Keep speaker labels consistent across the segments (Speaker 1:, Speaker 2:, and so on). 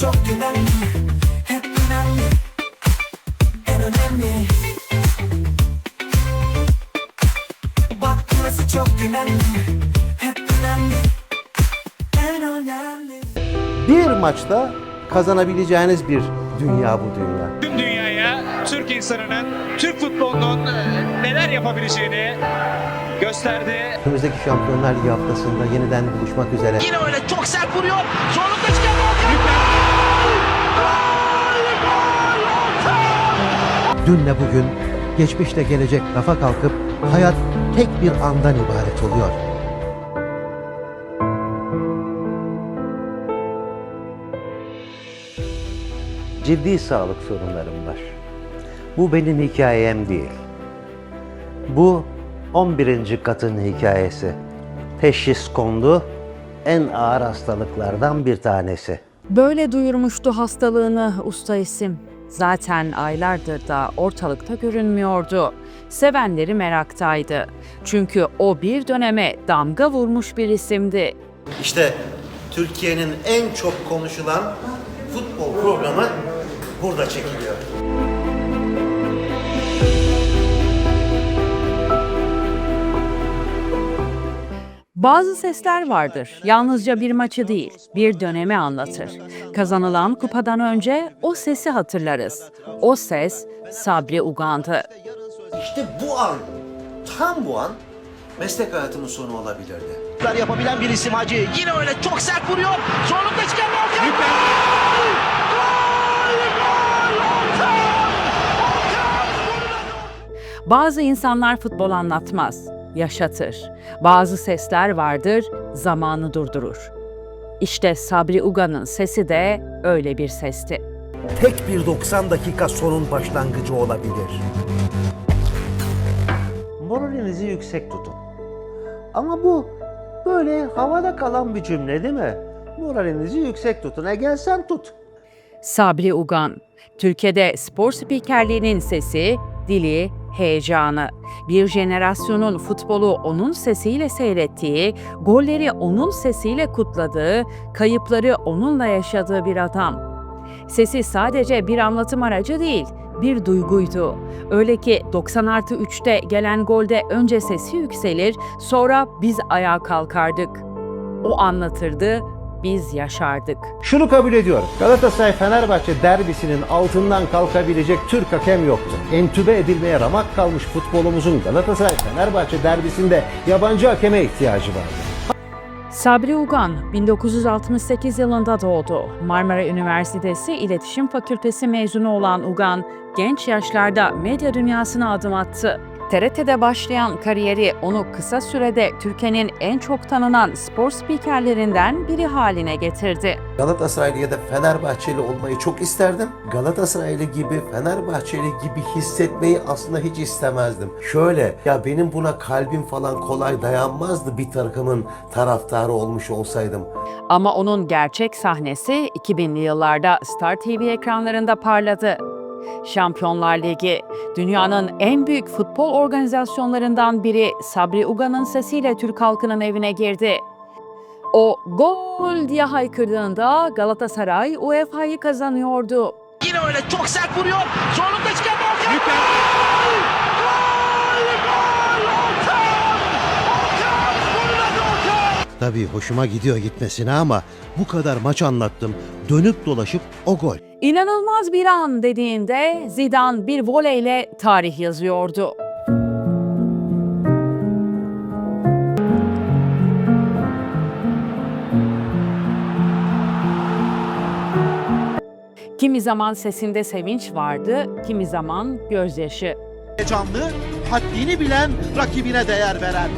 Speaker 1: çok önemli Hep önemli En önemli Bak burası çok önemli Hep önemli En önemli
Speaker 2: Bir maçta kazanabileceğiniz bir dünya bu dünya.
Speaker 3: tüm dünyaya Türk insanının, Türk futbolunun e, neler yapabileceğini gösterdi.
Speaker 2: Önümüzdeki Şampiyonlar Ligi haftasında yeniden buluşmak üzere.
Speaker 4: Yine öyle çok sert vuruyor. Zorlukla çıkan
Speaker 2: Dünle bugün, geçmişle gelecek rafa kalkıp hayat tek bir andan ibaret oluyor. Ciddi sağlık sorunlarım var. Bu benim hikayem değil. Bu 11. katın hikayesi. Teşhis kondu, en ağır hastalıklardan bir tanesi.
Speaker 5: Böyle duyurmuştu hastalığını usta isim. Zaten aylardır da ortalıkta görünmüyordu. Sevenleri meraktaydı. Çünkü o bir döneme damga vurmuş bir isimdi.
Speaker 2: İşte Türkiye'nin en çok konuşulan futbol programı burada çekiliyor.
Speaker 5: Bazı sesler vardır. Yalnızca bir maçı değil, bir dönemi anlatır. Kazanılan kupadan önce o sesi hatırlarız. O ses Sabri Ugan'dı.
Speaker 2: İşte bu an, tam bu an meslek hayatımın sonu olabilirdi.
Speaker 4: yapabilen bir isim Hacı. Yine öyle çok sert vuruyor. Zorlukla çıkan Volkan.
Speaker 5: Bazı insanlar futbol anlatmaz, yaşatır. Bazı sesler vardır, zamanı durdurur. İşte Sabri Uga'nın sesi de öyle bir sesti.
Speaker 2: Tek bir 90 dakika sonun başlangıcı olabilir. Moralinizi yüksek tutun. Ama bu böyle havada kalan bir cümle değil mi? Moralinizi yüksek tutun. E gel sen tut.
Speaker 5: Sabri Ugan, Türkiye'de spor spikerliğinin sesi, dili, heyecanı. Bir jenerasyonun futbolu onun sesiyle seyrettiği, golleri onun sesiyle kutladığı, kayıpları onunla yaşadığı bir adam. Sesi sadece bir anlatım aracı değil, bir duyguydu. Öyle ki 90 artı 3'te gelen golde önce sesi yükselir, sonra biz ayağa kalkardık. O anlatırdı, biz yaşardık.
Speaker 2: Şunu kabul ediyorum. Galatasaray-Fenerbahçe derbisinin altından kalkabilecek Türk hakem yoktu. Entübe edilmeye ramak kalmış futbolumuzun Galatasaray-Fenerbahçe derbisinde yabancı hakeme ihtiyacı vardı.
Speaker 5: Sabri Ugan 1968 yılında doğdu. Marmara Üniversitesi İletişim Fakültesi mezunu olan Ugan, genç yaşlarda medya dünyasına adım attı. TRT'de başlayan kariyeri onu kısa sürede Türkiye'nin en çok tanınan spor spikerlerinden biri haline getirdi.
Speaker 2: Galatasaraylı ya da Fenerbahçeli olmayı çok isterdim. Galatasaraylı gibi, Fenerbahçeli gibi hissetmeyi aslında hiç istemezdim. Şöyle, ya benim buna kalbim falan kolay dayanmazdı bir takımın taraftarı olmuş olsaydım.
Speaker 5: Ama onun gerçek sahnesi 2000'li yıllarda Star TV ekranlarında parladı. Şampiyonlar Ligi, dünyanın en büyük futbol organizasyonlarından biri Sabri Uga'nın sesiyle Türk halkının evine girdi. O gol diye haykırdığında Galatasaray UEFA'yı kazanıyordu.
Speaker 4: Yine öyle çok sert vuruyor. Zorlukla çıkan Volkan.
Speaker 2: Tabii hoşuma gidiyor gitmesine ama bu kadar maç anlattım. Dönüp dolaşıp o gol.
Speaker 5: İnanılmaz bir an dediğinde Zidane bir voleyle tarih yazıyordu. Kimi zaman sesinde sevinç vardı, kimi zaman gözyaşı.
Speaker 6: Canlı, haddini bilen, rakibine değer veren.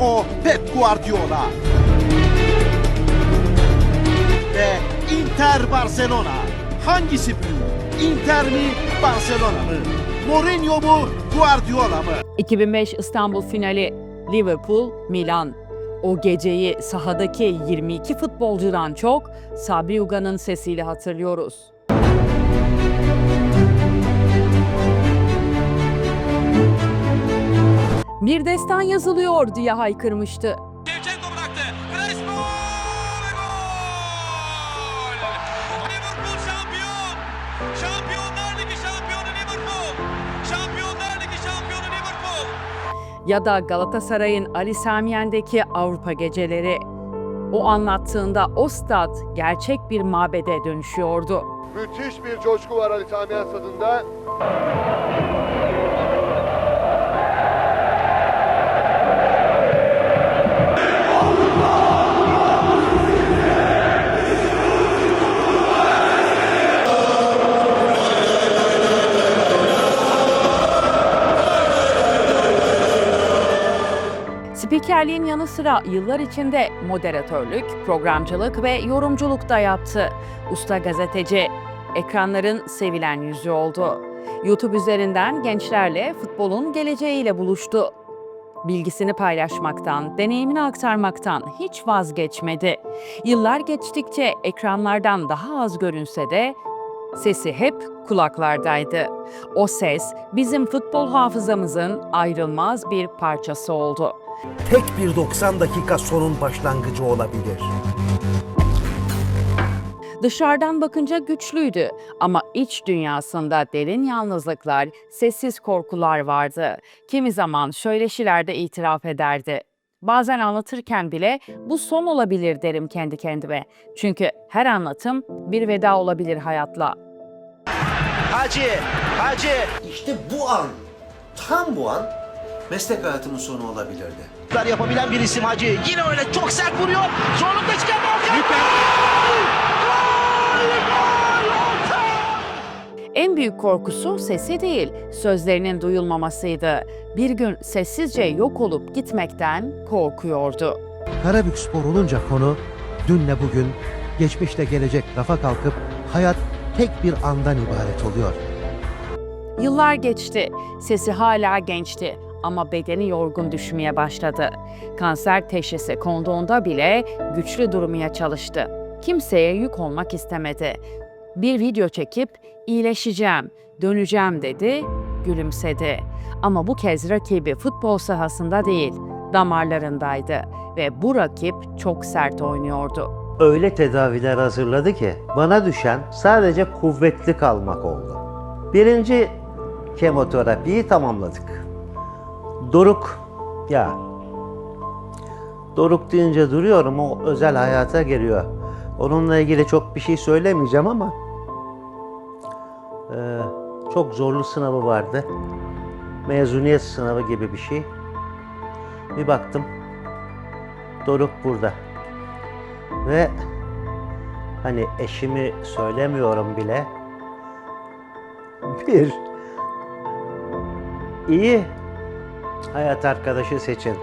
Speaker 6: O Pep Guardiola. Ve Inter Barcelona. Hangisi büyük? Inter mi, Barcelona mı? Mourinho mu, Guardiola mı?
Speaker 5: 2005 İstanbul finali Liverpool Milan. O geceyi sahadaki 22 futbolcudan çok Sabri Uga'nın sesiyle hatırlıyoruz. Bir destan yazılıyor diye haykırmıştı.
Speaker 3: Şevçenko bıraktı. Crespo ve gol! Liverpool şampiyon! Şampiyonlar Ligi şampiyonu Liverpool! Şampiyonlar Ligi şampiyonu Liverpool!
Speaker 5: Ya da Galatasaray'ın Ali Samiyen'deki Avrupa geceleri. O anlattığında o stat gerçek bir mabede dönüşüyordu.
Speaker 7: Müthiş bir coşku var Ali Samiyen stadında.
Speaker 5: Spikerliğin yanı sıra yıllar içinde moderatörlük, programcılık ve yorumculuk da yaptı. Usta gazeteci, ekranların sevilen yüzü oldu. YouTube üzerinden gençlerle futbolun geleceğiyle buluştu. Bilgisini paylaşmaktan, deneyimini aktarmaktan hiç vazgeçmedi. Yıllar geçtikçe ekranlardan daha az görünse de sesi hep kulaklardaydı. O ses bizim futbol hafızamızın ayrılmaz bir parçası oldu.
Speaker 8: Tek bir 90 dakika sonun başlangıcı olabilir.
Speaker 5: Dışarıdan bakınca güçlüydü ama iç dünyasında derin yalnızlıklar, sessiz korkular vardı. Kimi zaman söyleşilerde itiraf ederdi. Bazen anlatırken bile bu son olabilir derim kendi kendime. Çünkü her anlatım bir veda olabilir hayatla.
Speaker 4: Hacı, Hacı.
Speaker 2: İşte bu an, tam bu an meslek hayatımın sonu olabilirdi.
Speaker 4: yapabilen bir isim Hacı. Yine öyle çok sert vuruyor. Zorlukla çıkan Volkan.
Speaker 5: En büyük korkusu sesi değil, sözlerinin duyulmamasıydı. Bir gün sessizce yok olup gitmekten korkuyordu.
Speaker 6: Karabük Spor olunca konu dünle bugün, geçmişle gelecek rafa kalkıp hayat tek bir andan ibaret oluyor.
Speaker 5: Yıllar geçti. Sesi hala gençti ama bedeni yorgun düşmeye başladı. Kanser teşhisi konduğunda bile güçlü durmaya çalıştı. Kimseye yük olmak istemedi. Bir video çekip iyileşeceğim, döneceğim dedi, gülümsedi. Ama bu kez rakibi futbol sahasında değil, damarlarındaydı ve bu rakip çok sert oynuyordu.
Speaker 9: öyle tedaviler hazırladı ki bana düşen sadece kuvvetli kalmak oldu. Birinci kemoterapiyi tamamladık. Doruk ya Doruk deyince duruyorum o özel hayata giriyor. Onunla ilgili çok bir şey söylemeyeceğim ama eee, çok zorlu sınavı vardı. Mezuniyet sınavı gibi bir şey. Bir baktım Doruk burada. Ve hani eşimi söylemiyorum bile. Bir iyi hayat arkadaşı seçin.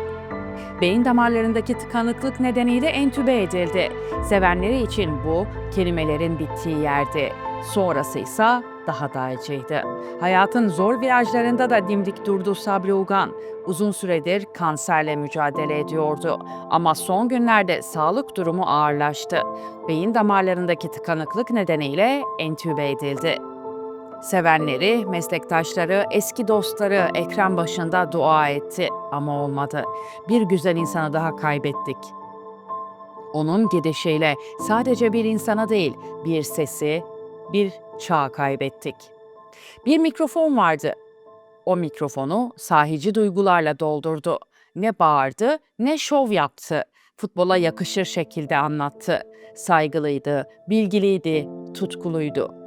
Speaker 5: Beyin damarlarındaki tıkanıklık nedeniyle entübe edildi. Sevenleri için bu kelimelerin bittiği yerdi. Sonrası ise daha da acıydı. Hayatın zor virajlarında da dimdik durdu Sabri Ugan. Uzun süredir kanserle mücadele ediyordu. Ama son günlerde sağlık durumu ağırlaştı. Beyin damarlarındaki tıkanıklık nedeniyle entübe edildi. Sevenleri, meslektaşları, eski dostları ekran başında dua etti ama olmadı. Bir güzel insanı daha kaybettik. Onun gidişiyle sadece bir insana değil, bir sesi, bir çağ kaybettik. Bir mikrofon vardı. O mikrofonu sahici duygularla doldurdu. Ne bağırdı, ne şov yaptı. Futbola yakışır şekilde anlattı. Saygılıydı, bilgiliydi, tutkuluydu.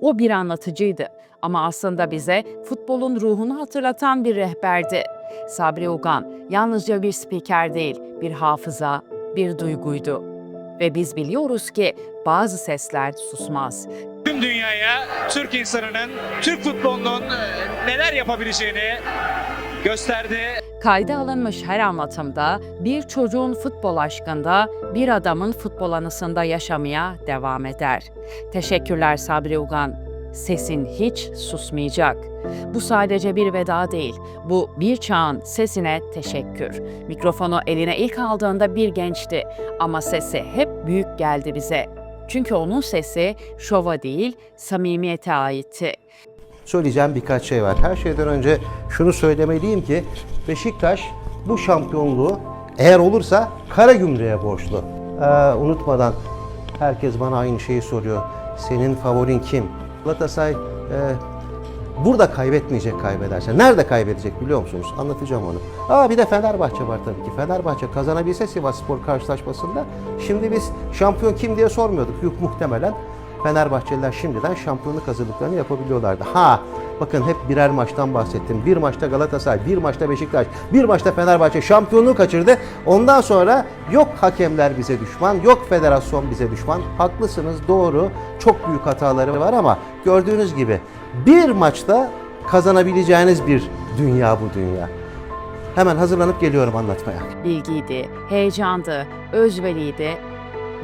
Speaker 5: O bir anlatıcıydı ama aslında bize futbolun ruhunu hatırlatan bir rehberdi. Sabri Ugan yalnızca bir spiker değil, bir hafıza, bir duyguydu. Ve biz biliyoruz ki bazı sesler susmaz.
Speaker 3: Tüm dünyaya Türk insanının, Türk futbolunun e, neler yapabileceğini gösterdi.
Speaker 5: Kayda alınmış her anlatımda bir çocuğun futbol aşkında, bir adamın futbol anısında yaşamaya devam eder. Teşekkürler Sabri Ugan. Sesin hiç susmayacak. Bu sadece bir veda değil. Bu bir çağın sesine teşekkür. Mikrofonu eline ilk aldığında bir gençti ama sesi hep büyük geldi bize. Çünkü onun sesi şova değil, samimiyete aitti.
Speaker 2: Söyleyeceğim birkaç şey var. Her şeyden önce şunu söylemeliyim ki Beşiktaş bu şampiyonluğu eğer olursa Karagümrük'e borçlu. Ee, unutmadan herkes bana aynı şeyi soruyor. Senin favorin kim? Galatasaray e, Burada kaybetmeyecek kaybederse. Nerede kaybedecek biliyor musunuz? Anlatacağım onu. Aa bir de Fenerbahçe var tabii ki. Fenerbahçe kazanabilse Sivas Spor karşılaşmasında şimdi biz şampiyon kim diye sormuyorduk. Yok muhtemelen Fenerbahçeliler şimdiden şampiyonluk hazırlıklarını yapabiliyorlardı. Ha bakın hep birer maçtan bahsettim. Bir maçta Galatasaray, bir maçta Beşiktaş, bir maçta Fenerbahçe şampiyonluğu kaçırdı. Ondan sonra yok hakemler bize düşman, yok federasyon bize düşman. Haklısınız doğru çok büyük hataları var ama gördüğünüz gibi bir maçta kazanabileceğiniz bir dünya bu dünya. Hemen hazırlanıp geliyorum anlatmaya.
Speaker 5: Bilgiydi, heyecandı, özveriydi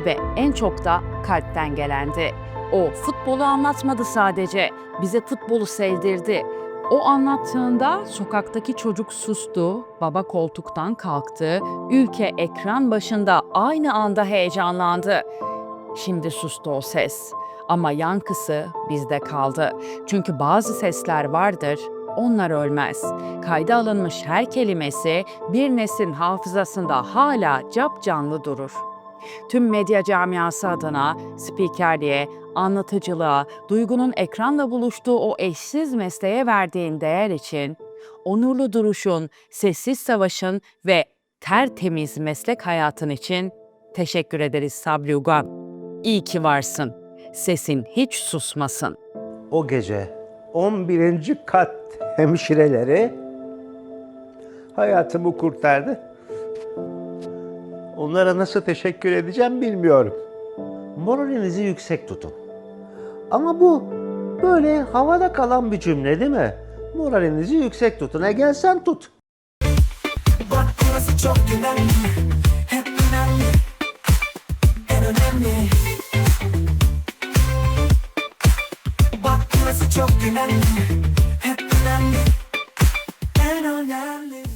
Speaker 5: ve en çok da kalpten gelendi. O futbolu anlatmadı sadece, bize futbolu sevdirdi. O anlattığında sokaktaki çocuk sustu, baba koltuktan kalktı, ülke ekran başında aynı anda heyecanlandı. Şimdi sustu o ses. Ama yankısı bizde kaldı. Çünkü bazı sesler vardır, onlar ölmez. Kayda alınmış her kelimesi bir neslin hafızasında hala cap canlı durur. Tüm medya camiası adına spikerliğe, anlatıcılığa, duygunun ekranla buluştuğu o eşsiz mesleğe verdiğin değer için, onurlu duruşun, sessiz savaşın ve tertemiz meslek hayatın için teşekkür ederiz Sabri Ugan. İyi ki varsın. Sesin hiç susmasın.
Speaker 9: O gece 11. kat hemşireleri hayatımı kurtardı. Onlara nasıl teşekkür edeceğim bilmiyorum. Moralinizi yüksek tutun. Ama bu böyle havada kalan bir cümle değil mi? Moralinizi yüksek tutun. E gel sen tut.
Speaker 1: Bak burası çok önemli Hep önemli En önemli Bak burası çok önemli